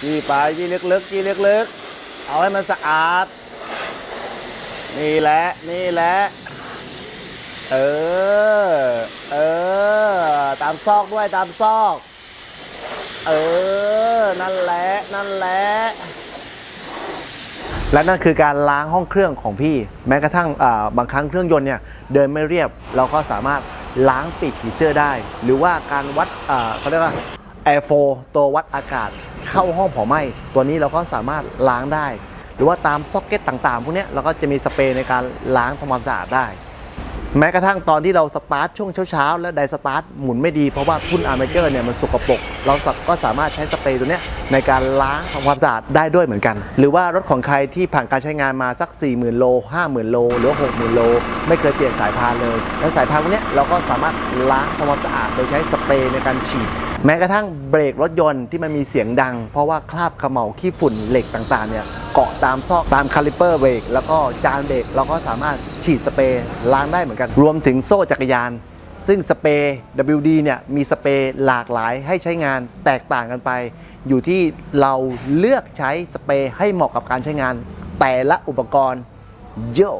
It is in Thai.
จี้ไปจี้ลึกๆจี้ลึกๆเอาให้มันสะอาด นี่แหละนี่แหละเออ เออ ตามซอกด้วยตามซอก เออ นั่นแหละ นั่นแหละ และนั่นคือการล้างห้องเครื่องของพี่ แม้กระทั่งาบางครั้งเครื่องยนต์เนี่ยเดินไม่เรียบ เราก็สามารถล้างปีกผีเสื้อได้ หรือว่าการวัดเขาเรียกว่า Air f l o ตัววัดอากาศ เข้าห้องเผาไหม้ตัวนี้เราก็สามารถล้างได้ หรือว่าตามซ็อกเก็ตต่างๆ พวกนี้เราก็จะมีสเปรย์ในการล้างทำความสะอาดได้ แม้กระทั่งตอนที่เราสตาร์ทช่วงเช้าๆ และไดสตาร์ทหมุนไม่ดีเพราะว่าทุ่นอาร์เมเจอร์เนี่ยมันสกปรกเราก็สามารถใช้สเปรย์ตัวนี้ในการล้างทำความสะอาดได้ด้วยเหมือนกัน หรือว่ารถของใครที่ผ่านการใช้งานมาสัก 40,000 โล 50,000 โล หรือ 60,000 โล ไม่เคยเปลี่ยนสายพานเลย แล้วสายพานพวกนี้เราก็สามารถล้างทำความสะอาดโดยใช้สเปรย์ในการฉีดแม้กระทั่งเบรกรถยนต์ที่มันมีเสียงดัง เพราะว่าคราบเขม่าขี้ฝุ่นเหล็กต่างๆเนี่ย เกาะตามซอกตามคาลิเปอร์เบรกแล้วก็จานเบรกเราก็สามารถฉีดสเปรย์ล้างได้เหมือนกัน รวมถึงโซ่จักรยาน ซึ่งสเปรย์ WD เนี่ยมีสเปรย์หลากหลายให้ใช้งานแตกต่างกันไป อยู่ที่เราเลือกใช้สเปรย์ให้เหมาะกับการใช้งาน แต่ละอุปกรณ์เยอะ